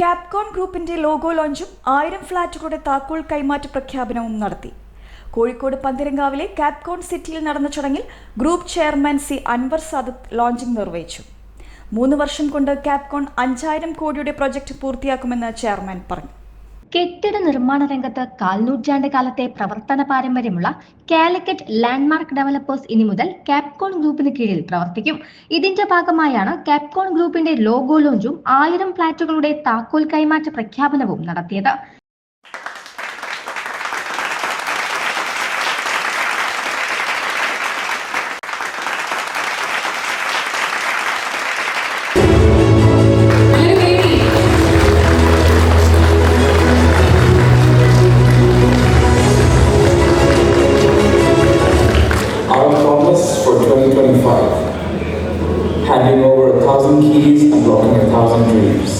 ക്യാപ്കോൺ ഗ്രൂപ്പിന്റെ ലോഗോ ലോഞ്ചും ആയിരം ഫ്ളാറ്റുകളുടെ താക്കോൽ കൈമാറ്റ പ്രഖ്യാപനവും നടത്തി. കോഴിക്കോട് പന്തിരങ്കാവിലെ ക്യാപ്കോൺ സിറ്റിയിൽ നടന്ന ചടങ്ങിൽ group chairman C Anwar Sadath launching നിർവഹിച്ചു. മൂന്ന് വർഷം കൊണ്ട് ക്യാപ്കോൺ അഞ്ചായിരം കോടിയുടെ പ്രൊജക്ട് പൂർത്തിയാക്കുമെന്ന് ചെയർമാൻ പറഞ്ഞു. കെട്ടിട നിർമ്മാണ രംഗത്ത് കാൽനൂറ്റാണ്ട് കാലത്തെ പ്രവർത്തന പാരമ്പര്യമുള്ള കാലിക്കറ്റ് ലാൻഡ്മാർക്ക് ഡെവലപ്പേഴ്സ് ഇനി മുതൽ കാപ്കോൺ ഗ്രൂപ്പിന് കീഴിൽ പ്രവർത്തിക്കും. ഇതിന്റെ ഭാഗമായാണ് കാപ്കോൺ ഗ്രൂപ്പിന്റെ ലോഗോ ലോഞ്ചും ആയിരം ഫ്ളാറ്റുകളുടെ താക്കോൽ കൈമാറ്റ പ്രഖ്യാപനവും നടത്തിയത്. 2025 handing over a thousand keys and blocking a thousand dreams.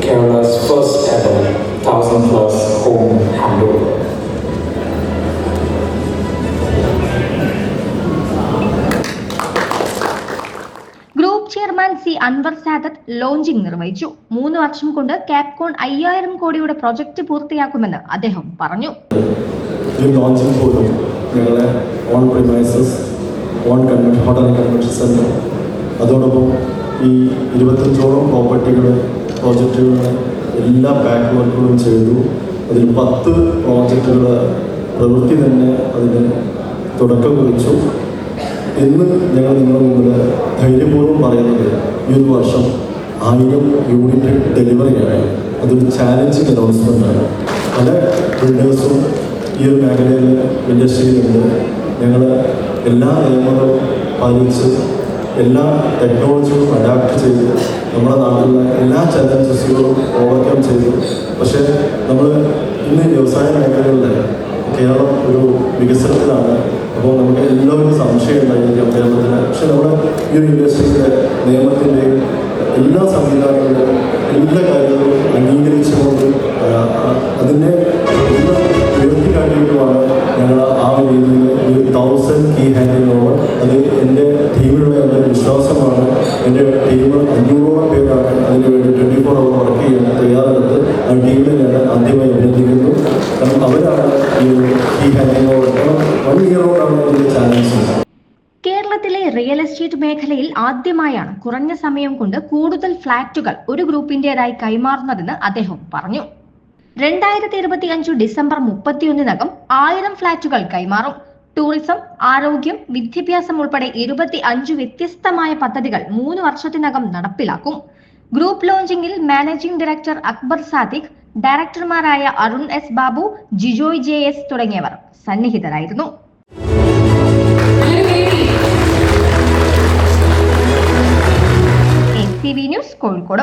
Kerala's first ever thousand plus home handover. Group chairman C Anwar Sadath launching നിർവഹിച്ചു മൂന്ന് വർഷം കൊണ്ട് കാപ്കോൺ അയ്യായിരം കോടിയുടെ പ്രൊജക്ട് പൂർത്തിയാക്കുമെന്ന് അദ്ദേഹം പറഞ്ഞു ഈ ലോഞ്ചിങ് പോലും ഞങ്ങളെ own convention hotel convention centre അതോടൊപ്പം ഈ ഇരുപത്തഞ്ചോളം പ്രോപ്പർട്ടികൾ പ്രോജക്റ്റുകൾ എല്ലാ ബാക്ക് വർക്കുകളും ചെയ്തു. അതിൽ പത്ത് പ്രോജക്റ്റുകൾ പ്രവൃത്തി തന്നെ അതിന് തുടക്കം കുറിച്ചു. ഇന്ന് ഞങ്ങൾ നിങ്ങളുടെ മുമ്പിൽ ധൈര്യപൂർവം പറയുന്നത് ഈ ഒരു വർഷം ആയിരം യൂണിറ്റ് ഡെലിവറിയാണ് അതൊരു ചാലഞ്ചിങ് അനൗൺസ്മെന്റാണ് പല ബിൽഡേഴ്സും ഈ ഒരു മേഖലയിൽ ഇൻഡസ്ട്രിയിലുണ്ട് ഞങ്ങൾ എല്ലാ നിയമങ്ങളും പാലിച്ച് എല്ലാ ടെക്നോളജികളും അഡാപ്റ്റ് ചെയ്ത് നമ്മുടെ നാട്ടിലെ എല്ലാ ചലഞ്ചസുകളും ഓവർകം ചെയ്ത്. പക്ഷേ നമ്മൾ ഇന്ന് വ്യവസായ മേഖലകളിൽ കേരളം ഒരു വികസനത്തിലാണ്. അപ്പോൾ നമുക്ക് എല്ലാവരും സംശയം ഉണ്ടായിരിക്കാം കേരളത്തിന് പക്ഷെ നമ്മുടെ ഈ ഒരു ഇൻഡസ്ട്രിയുടെ നിയമത്തിന്റെയും എല്ലാ സംവിധാനങ്ങളും എല്ലാ കാര്യങ്ങളും അംഗീകരിച്ചുകൊണ്ട് അതിന്റെ ഉയർത്തി കാട്ടിയിട്ടുമാണ് ഞങ്ങൾ ആ ഒരു എന്റെ ടീം അഞ്ഞൂറോളം പേരാണ് അതിന് വേണ്ടി ട്വന്റി ഫോർ അവർ വർക്ക് ചെയ്യാൻ തയ്യാറെടുത്ത് ആ ടീമിനെ ഞാൻ ആദ്യമായി അഭിനന്ദിക്കുന്നു കാരണം അവരാണ് ഈ ഹാൻഡിങ് വൺ ഇയറോടാണ് ഇതിന്റെ ചാലഞ്ച് കേരളത്തിലെ റിയൽ എസ്റ്റേറ്റ് മേഖലയിൽ ആദ്യമായാണ് കുറഞ്ഞ സമയം കൊണ്ട് കൂടുതൽ ഫ്ളാറ്റുകൾ ഒരു ഗ്രൂപ്പിന്റേതായി കൈമാറുന്നതെന്ന് അദ്ദേഹം പറഞ്ഞു. രണ്ടായിരത്തി ഇരുപത്തി അഞ്ചു ഡിസംബർ മുപ്പത്തിയൊന്നിനകം ആയിരം ഫ്ളാറ്റുകൾ കൈമാറും. ടൂറിസം ആരോഗ്യം വിദ്യാഭ്യാസം ഉൾപ്പെടെ ഇരുപത്തി അഞ്ച് വ്യത്യസ്തമായ പദ്ധതികൾ മൂന്ന് വർഷത്തിനകം നടപ്പിലാക്കും. ഗ്രൂപ്പ് ലോഞ്ചിംഗിൽ managing director Akbar Sadiq ഡയറക്ടർമാരായ Arun S Babu Jijoy J S തുടങ്ങിയവർ സന്നിഹിതരായിരുന്നു. ന്യൂസ് കോഴിക്കോട്.